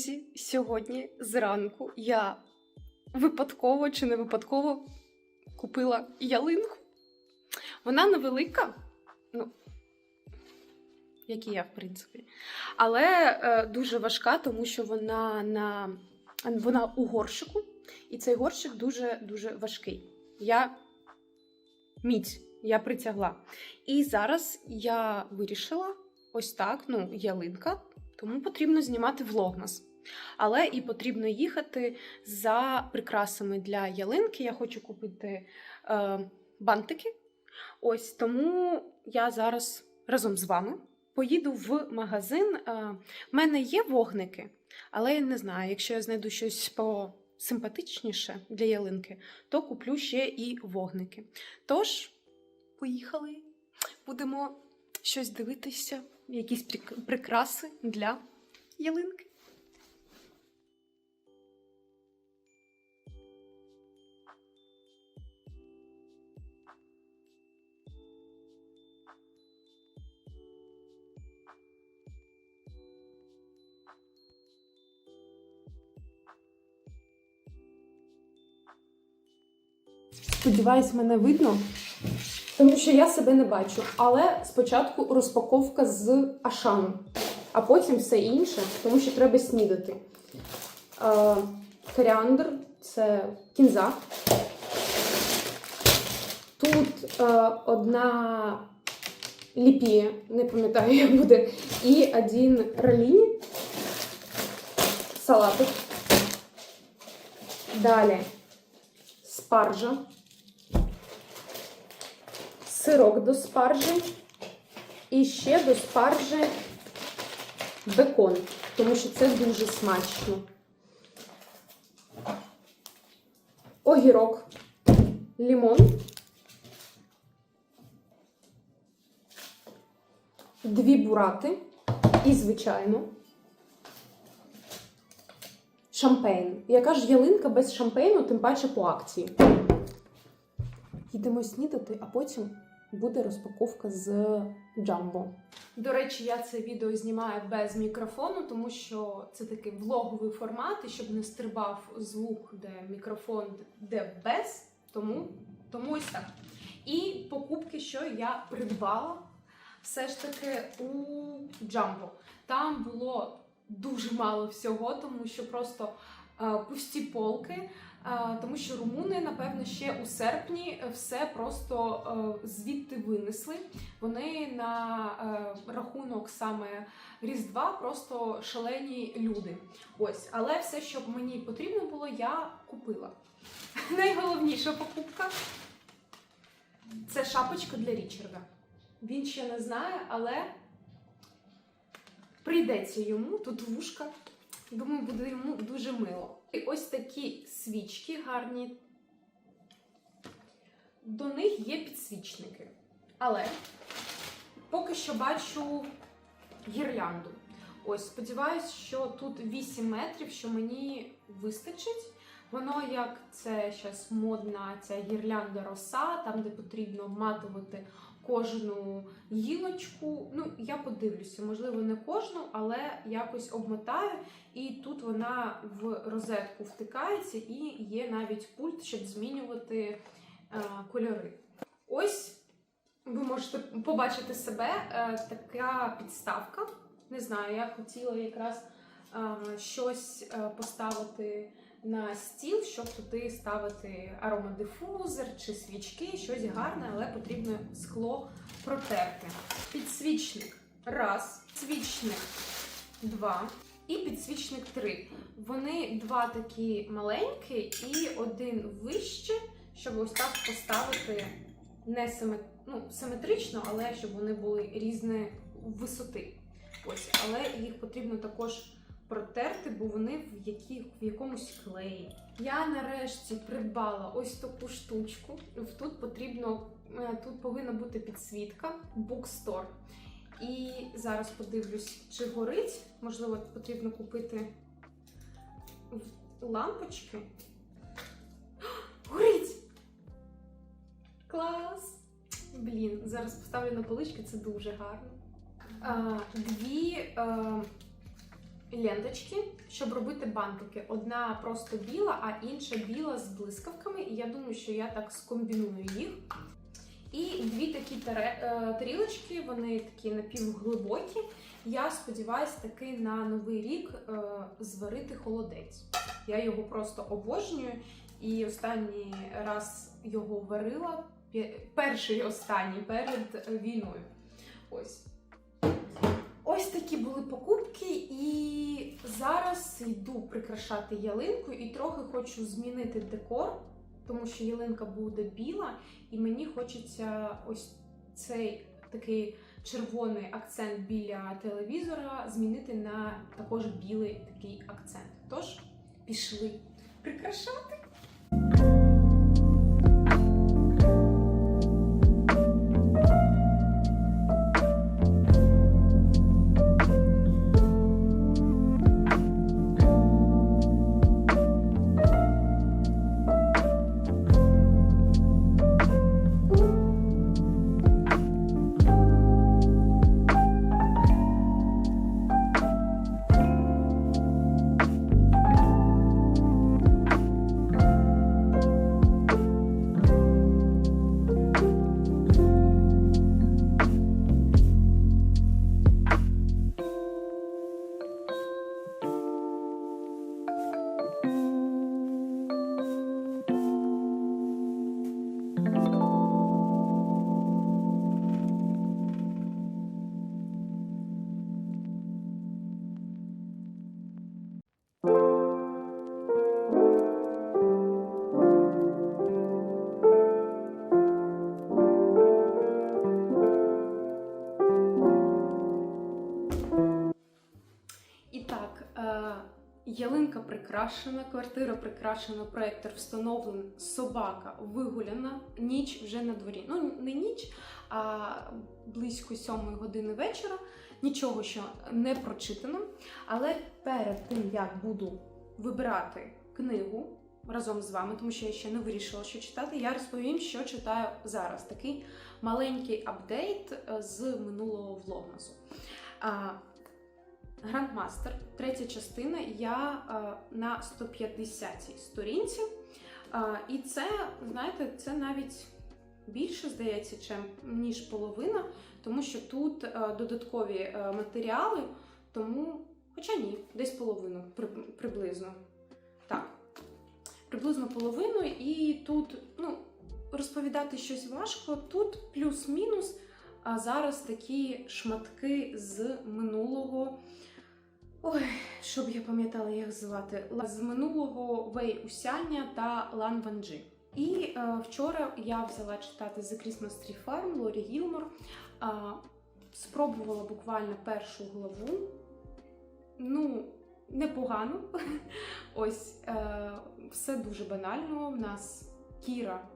Друзі, сьогодні зранку я випадково чи не випадково купила ялинку. Вона невелика, ну, як і я, в принципі. Але е, дуже важка, тому що вона на вона у горщику, і цей горщик дуже-дуже важкий. Я міць, я притягла. І зараз я вирішила ось так, ну, ялинка, тому потрібно знімати влогмас. Але і потрібно їхати за прикрасами для ялинки. Я хочу купити е, бантики. Ось тому я зараз разом з вами поїду в магазин. Е, в мене є вогники, але я не знаю, якщо я знайду щось посимпатичніше для ялинки, то куплю ще і вогники. Тож, поїхали, будемо щось дивитися, якісь прикраси для ялинки. Сподіваюсь, мене видно, тому що я себе не бачу. Але спочатку розпаковка з Ашану, а потім все інше, тому що треба снідати. Е, коріандр це кінза. Тут е, одна ліпія, не пам'ятаю, як буде, і один раліні, салатик. Далі спаржа, сирок до спаржі і ще до спаржі бекон, тому що це дуже смачно. Огірок, лімон, дві бурати і, звичайно, шампейн. Яка ж ялинка без шампейну, тим паче по акції. Їдемо снідати, а потім буде розпаковка з джамбо. До речі, я це відео знімаю без мікрофону, тому що це такий влоговий формат, і щоб не стрибав звук, де мікрофон, де без. Тому, тому ось так. І покупки, що я придбала, все ж таки у джамбо. Там було дуже мало всього, тому що просто е, пусті полки. Е, Тому що румуни, напевно, ще у серпні все просто е, звідти винесли. Вони на е, рахунок саме Різдва просто шалені люди. Ось, але все, що мені потрібно було, я купила. Найголовніша покупка це шапочка для Річарда. Він ще не знає, але прийдеться йому тут вушка. Думаю, буде йому дуже мило. І ось такі свічки гарні. До них є підсвічники. Але поки що бачу гірлянду. Ось, сподіваюсь, що тут 8 метрів, що мені вистачить. Воно як це зараз модна ця гірлянда роса, там де потрібно вматувати кожну гілочку. Ну, я подивлюся, можливо, не кожну, але якось обмотаю. І тут вона в розетку втикається, і є навіть пульт, щоб змінювати е, кольори. Ось ви можете побачити себе е, така підставка. Не знаю, я хотіла якраз е, щось поставити на стіл, щоб туди ставити аромадифузор чи свічки, щось гарне, але потрібно скло протерти. Підсвічник раз, свічник два і підсвічник три. Вони два такі маленькі і один вище, щоб ось так поставити не ну, симетрично, але щоб вони були різної висоти. Ось, але їх потрібно також протерти, бо вони в, які, в якомусь клеї. Я нарешті придбала ось таку штучку. Тут потрібно, е, тут повинна бути підсвітка Bookstore. І зараз подивлюсь, чи горить. Можливо, потрібно купити лампочки. Горить! Клас! Блін, зараз поставлю на полички, це дуже гарно. А, дві. А, ленточки, щоб робити бантики. Одна просто біла, а інша біла з блискавками. І я думаю, що я так скомбіную їх. І дві такі е, тарілочки, вони такі напівглибокі. Я сподіваюся таки на новий рік е, зварити холодець. Я його просто обожнюю. І останній раз його варила перший останній перед війною. Ось. Ось такі були покупки, і зараз йду прикрашати ялинку і трохи хочу змінити декор, тому що ялинка буде біла, і мені хочеться ось цей такий червоний акцент біля телевізора змінити на також білий такий акцент. Тож пішли прикрашати. Ялинка прикрашена, квартира прикрашена, проектор встановлений, собака вигуляна, ніч вже на дворі. Ну, не ніч, а близько сьомої години вечора. Нічого що не прочитано. Але перед тим, як буду вибирати книгу разом з вами, тому що я ще не вирішила, що читати, я розповім, що читаю зараз. Такий маленький апдейт е, з минулого влогмасу. Грандмастер, третя частина. Я е, на 150-й сторінці. Е, і це, знаєте, це навіть більше здається, чим ніж половина, тому що тут е, додаткові е, матеріали, тому, хоча ні, десь половину при- приблизно. Так, приблизно половину, і тут, ну, розповідати щось важко. Тут плюс-мінус. А зараз такі шматки з минулого. Ой, щоб я пам'ятала, як звати з минулого Вей Усяння та Лан Ванджи. І е, вчора я взяла читати The Christmas Tree Farm Лорі Гілмор. Е, спробувала буквально першу главу. Ну, непогано. Ось е, все дуже банально. В нас Кіра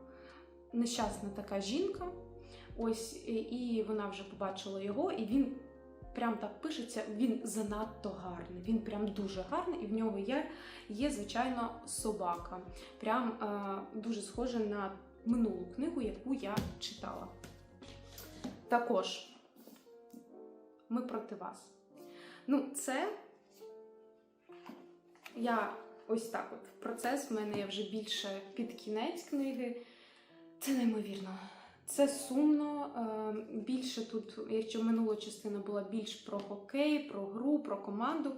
нещасна така жінка. Ось і вона вже побачила його, і він прям так пишеться. Він занадто гарний. Він прям дуже гарний, і в нього є, є звичайно, собака. Прям е, дуже схоже на минулу книгу, яку я читала. Також ми проти вас. Ну, це я ось так от. Процес в мене я вже більше під кінець книги. Це неймовірно. Це сумно. е, Більше тут, якщо минула частина була більш про хокей, про гру, про команду,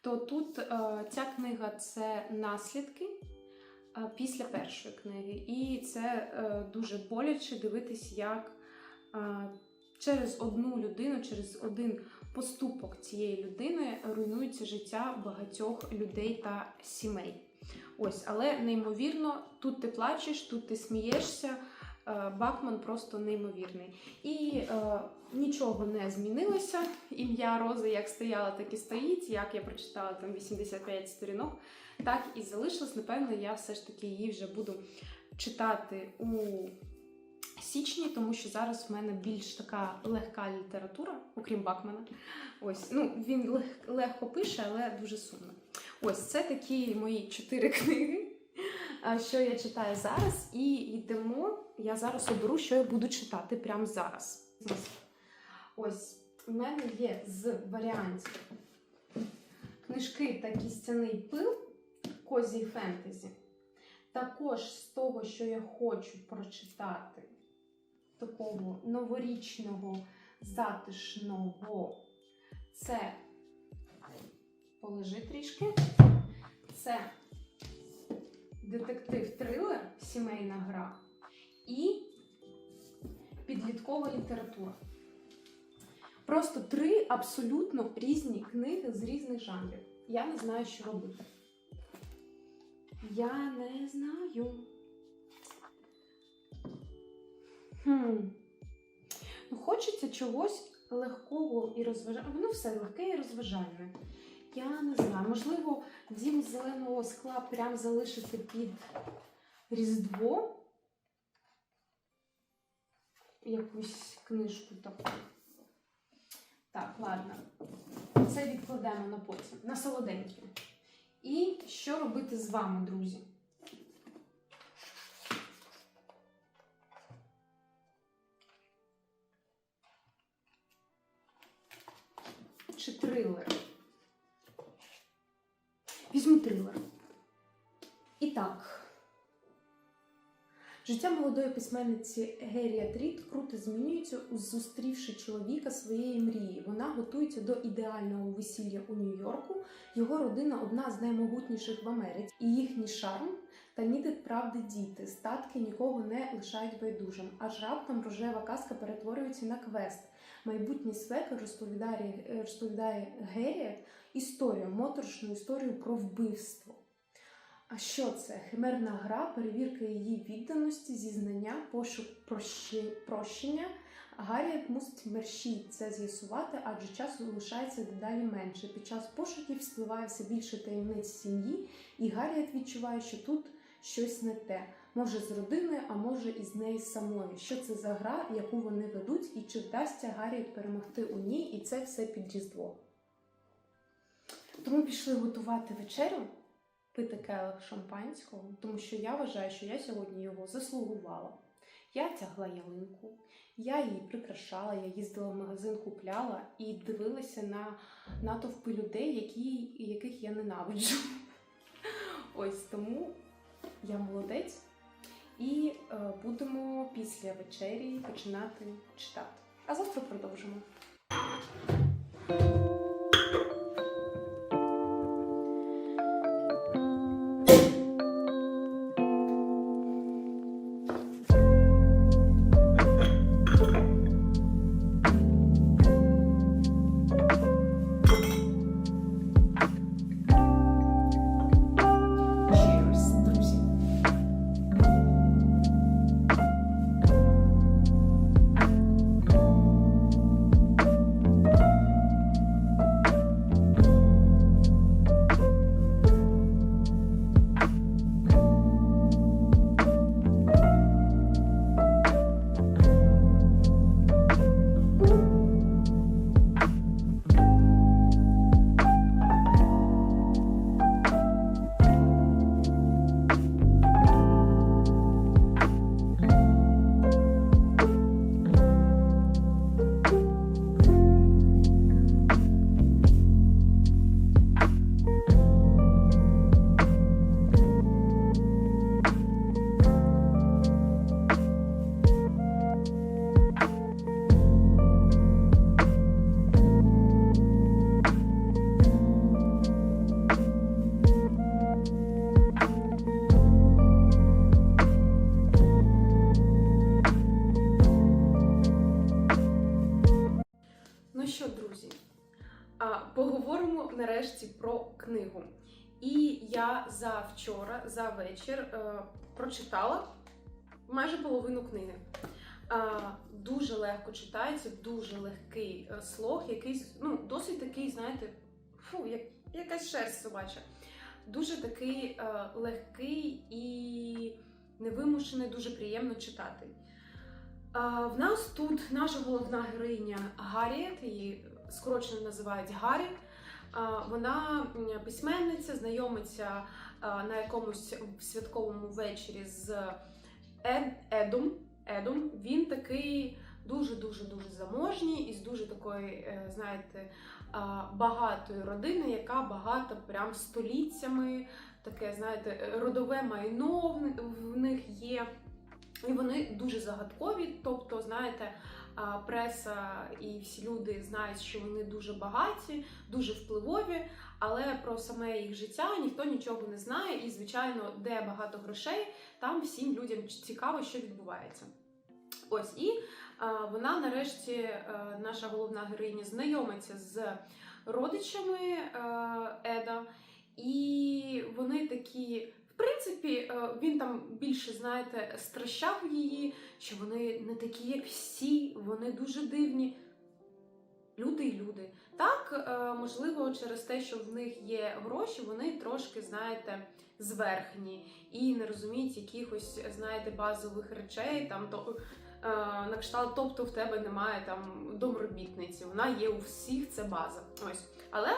то тут е, ця книга це наслідки е, після першої книги. І це дуже боляче дивитись, як через одну людину, через один поступок цієї людини руйнується життя багатьох людей та сімей. Ось, але неймовірно, тут ти плачеш, тут ти смієшся. Е, Бакман просто неймовірний. І е, нічого не змінилося. Ім'я Рози як стояла, так і стоїть. Як я прочитала там 85 сторінок, так і залишилось. Напевно, я все ж таки її вже буду читати у січні, тому що зараз в мене більш така легка література, окрім Бакмана. Ось, ну він лег- легко пише, але дуже сумно. Ось це такі мої чотири книги, що я читаю зараз. І йдемо. Я зараз оберу, що я буду читати прямо зараз. Ось в мене є з варіантів книжки та кістяний пил Козій фентезі. Також з того, що я хочу прочитати, такого новорічного, затишного, це полежи трішки. Це детектив-трилер, сімейна гра і підліткова література. Просто три абсолютно різні книги з різних жанрів. Я не знаю, що робити. Я не знаю. Хм. Ну, хочеться чогось легкого і розважального. Воно все легке і розважальне. Я не знаю. Можливо, дім зеленого скла прям залишити під Різдво. Якусь книжку таку. Так, ладно. Це відкладемо на потім, на солоденьке. І що робити з вами, друзі? Чи трилер? Візьму трилер. І так. Життя молодої письменниці Герріет Рід круто змінюється, зустрівши чоловіка своєї мрії. Вона готується до ідеального весілля у Нью-Йорку. Його родина одна з наймогутніших в Америці, і їхній шарм та нітить правди діти. Статки нікого не лишають байдужим. Аж раптом рожева казка перетворюється на квест. Майбутній свекер розповідає, розповідає Герріет історію, моторошну історію про вбивство. А що це? Химерна гра, перевірка її відданості, зізнання, пошук прощення. Гарріет мусить мерщій це з'ясувати, адже часу лишається дедалі менше. Під час пошуків спливає все більше таємниць сім'ї, і Гарріет відчуває, що тут щось не те. Може з родиною, а може і з нею самою. Що це за гра, яку вони ведуть, і чи вдасться Гарріет перемогти у ній, і це все під Різдво. Тому пішли готувати вечерю пити келих шампанського, тому що я вважаю, що я сьогодні його заслугувала. Я тягла ялинку, я її прикрашала, я їздила в магазин, купляла і дивилася на натовпи людей, які, яких я ненавиджу. Ось тому я молодець. І е, будемо після вечері починати читати. А завтра продовжимо. Вчора, за вечір е, прочитала майже половину книги. А, дуже легко читається, дуже легкий е, слог, якийсь, ну, досить такий, знаєте, фу, як, якась шерсть собача. Дуже такий е, легкий і невимушений, дуже приємно читати. В нас тут наша головна героїня Гарріет, її скорочено називають Гаррі. Вона письменниця, знайомиться на якомусь святковому вечорі з Едом. Едом. Він такий дуже дуже дуже заможні із дуже такої, е, знаєте, багатої родини, яка багата прям століттями, таке, знаєте, е, родове майно в них є. І вони дуже загадкові. Тобто, знаєте, преса і всі люди знають, що вони дуже багаті, дуже впливові, але про саме їх життя ніхто нічого не знає. І, звичайно, де багато грошей, там всім людям цікаво, що відбувається. Ось і а, вона нарешті, е, наша головна героїня, знайомиться з родичами е, Еда, і вони такі. Принципі, е, він там більше, знаєте, стращав її, що вони не такі, як всі, вони дуже дивні. Люди і люди. Так, е, можливо, через те, що в них є гроші, вони трошки, знаєте, зверхні і не розуміють якихось, знаєте, базових речей. Там то е, на кшталт, тобто в тебе немає там домробітниці. Вона є у всіх, це база. Ось, але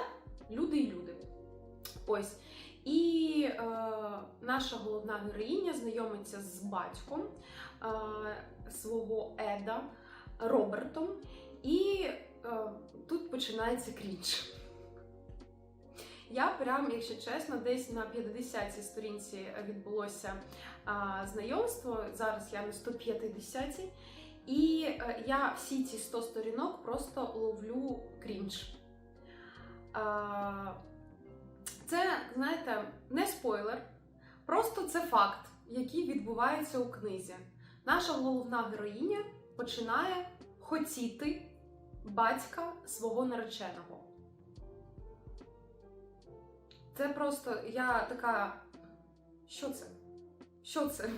люди і люди. Ось. І е, наша головна героїня знайомиться з батьком е, свого Еда Робертом, і е, тут починається крінж. Я прям, якщо чесно, десь на 50-й сторінці відбулося а, знайомство. Зараз я на 150-й. І е, я всі ці 100 сторінок просто ловлю крінж. А, це, знаєте, не спойлер, просто це факт, який відбувається у книзі. Наша головна героїня починає хотіти батька свого нареченого. Це просто я така. Що це? Що це?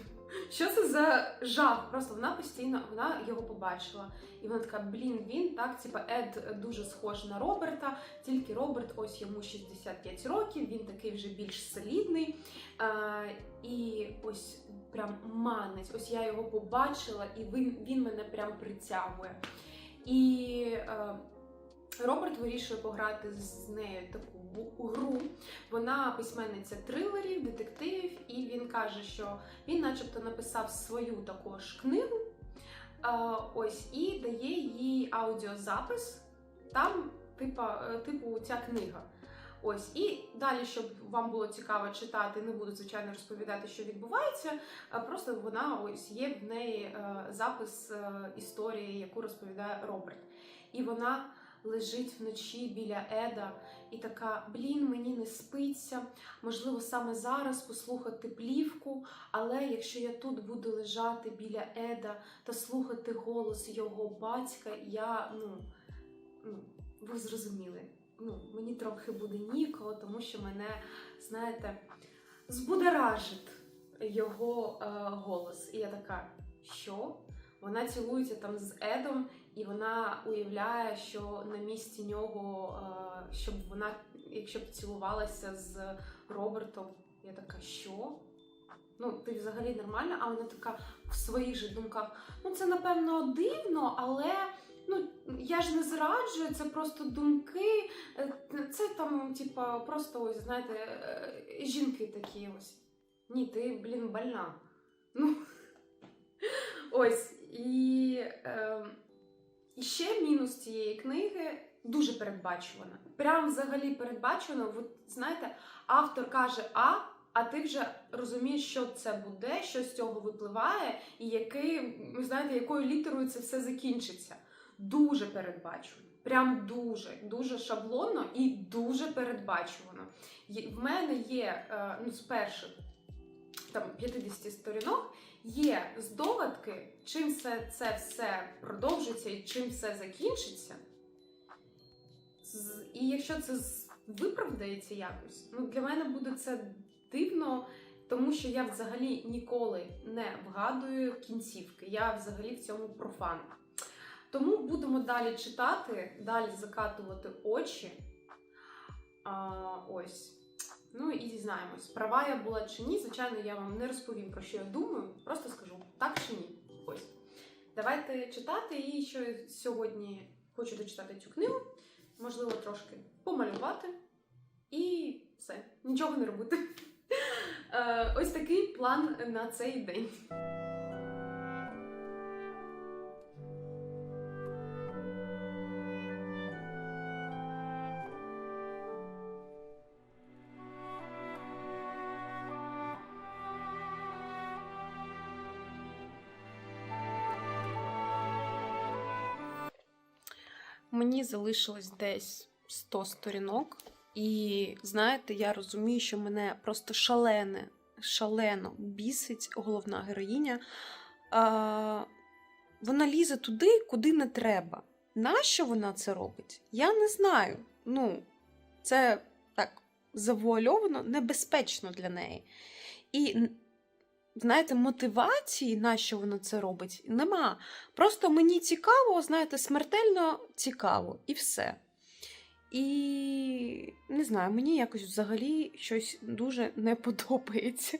Що це за жах? Просто вона постійно вона його побачила. І вона така, блін, він так, типа Ед дуже схож на Роберта, тільки Роберт, ось йому 65 років, він такий вже більш солідний. А, і ось прям манець. Ось я його побачила, і він, він мене прям притягує. І е, Роберт вирішує пограти з нею таку гру. Вона письменниця трилерів, детективів, і він каже, що він, начебто, написав свою також книгу. Ось і дає їй аудіозапис. Там, типа, е, типу, ця книга. Ось і далі, щоб вам було цікаво читати, не буду звичайно розповідати, що відбувається. Просто вона ось є в неї е, запис е, історії, яку розповідає Роберт. І вона лежить вночі біля Еда і така: блін, мені не спиться. Можливо, саме зараз послухати плівку, але якщо я тут буду лежати біля Еда та слухати голос його батька, я ну, ну ви зрозуміли. Ну, мені трохи буде нікого, тому що мене, знаєте, збудеражить його е, голос. І я така, що? Вона цілується там з Едом, і вона уявляє, що на місці нього, е, щоб вона, якщо б цілувалася з Робертом, я така, що? Ну, ти взагалі нормальна, а вона така в своїх же думках. Ну, це напевно дивно, але ну я ж не зраджую, це просто думки. Е, Це там, типа, просто ось, знаєте, е, жінки такі ось. Ні, ти, блін, больна. Ну, ось. І, е, і ще мінус цієї книги дуже передбачувана. Прям взагалі передбачувано. От, знаєте, автор каже А, а ти вже розумієш, що це буде, що з цього випливає, і який, знаєте, якою літерою це все закінчиться. Дуже передбачувано. Прям дуже, дуже шаблонно і дуже передбачувано. В мене є е, ну, з перших там 50 сторінок є здогадки, чим це, це все продовжиться і чим все закінчиться. І якщо це виправдається якось, ну для мене буде це дивно, тому що я взагалі ніколи не вгадую кінцівки. Я взагалі в цьому профан. Тому будемо далі читати, далі закатувати очі. А, ось. Ну і дізнаємось, права я була чи ні. Звичайно, я вам не розповім про що я думаю, просто скажу так чи ні. Ось. Давайте читати. І що сьогодні хочу дочитати цю книгу, можливо, трошки помалювати і все, нічого не робити. Е, Ось такий план на цей день. Мені залишилось десь 100 сторінок, і знаєте, я розумію, що мене просто шалене, шалено бісить головна героїня. А, вона лізе туди, куди не треба. Нащо вона це робить? Я не знаю. Ну, це так завуальовано, небезпечно для неї. І знаєте, мотивації, на що воно це робить, нема. Просто мені цікаво, знаєте, смертельно цікаво, і все. І не знаю, мені якось взагалі щось дуже не подобається.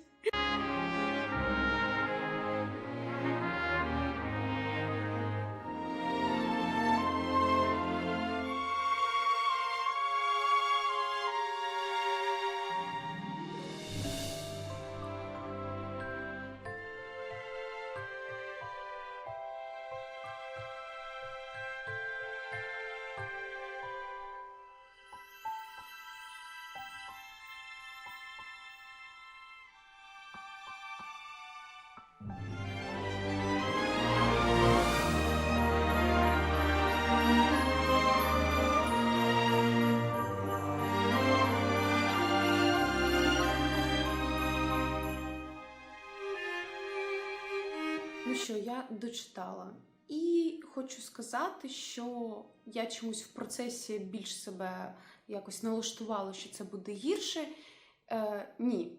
Що, я дочитала. І хочу сказати, що я чомусь в процесі більш себе якось налаштувала, що це буде гірше. Е, ні.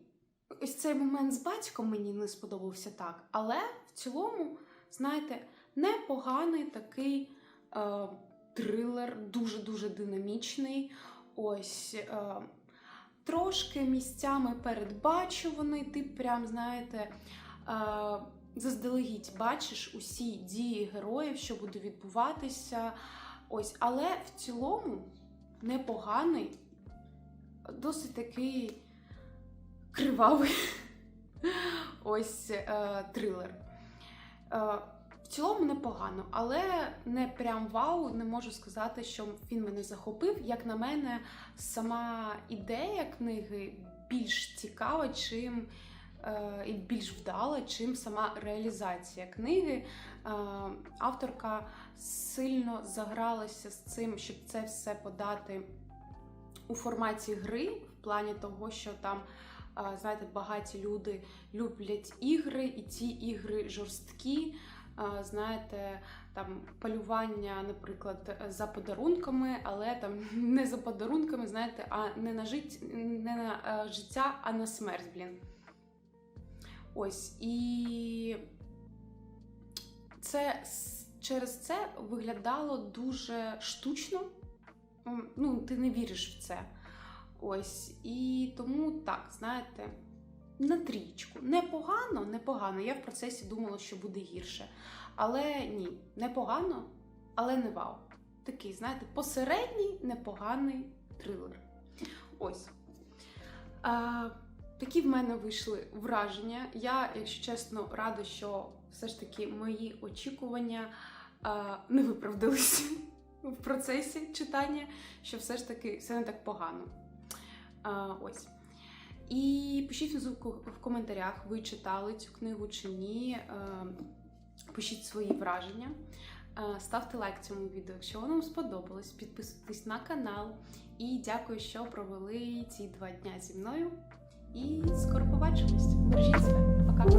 Ось цей момент з батьком мені не сподобався так. Але в цілому, знаєте, непоганий такий е, трилер, дуже-дуже динамічний. Ось. Е, Трошки місцями передбачуваний, ти прям, знаєте, е, заздалегідь бачиш усі дії героїв, що буде відбуватися. Ось, але в цілому непоганий, досить такий кривавий ось е, трилер. Е, в цілому непогано, але не прям вау, не можу сказати, що він мене захопив. Як на мене, сама ідея книги більш цікава, чим і більш вдала, чим сама реалізація книги. Е, авторка сильно загралася з цим, щоб це все подати у форматі гри, в плані того, що там. е, Знаєте, багаті люди люблять ігри, і ці ігри жорсткі. Е, Знаєте, там полювання, наприклад, за подарунками, але там не за подарунками, знаєте, а не на жит... не на е, життя, а на смерть, блін. Ось і це через це виглядало дуже штучно. Ну, ти не віриш в це. Ось. І тому так, знаєте, на трічку. Непогано, непогано. Я в процесі думала, що буде гірше. Але ні, непогано, але не вау. Такий, знаєте, посередній непоганий трилер. Ось. А, такі в мене вийшли враження. Я, якщо чесно, рада, що все ж таки мої очікування а, не виправдалися в процесі читання, що все ж таки все не так погано. А, ось. І пишіть в коментарях, ви читали цю книгу чи ні. Пишіть свої враження. Ставте лайк цьому відео, якщо воно вам сподобалось. Підписуйтесь на канал. І дякую, що провели ці два дня зі мною. І скоро побачимось. Бережіть себе. Пока.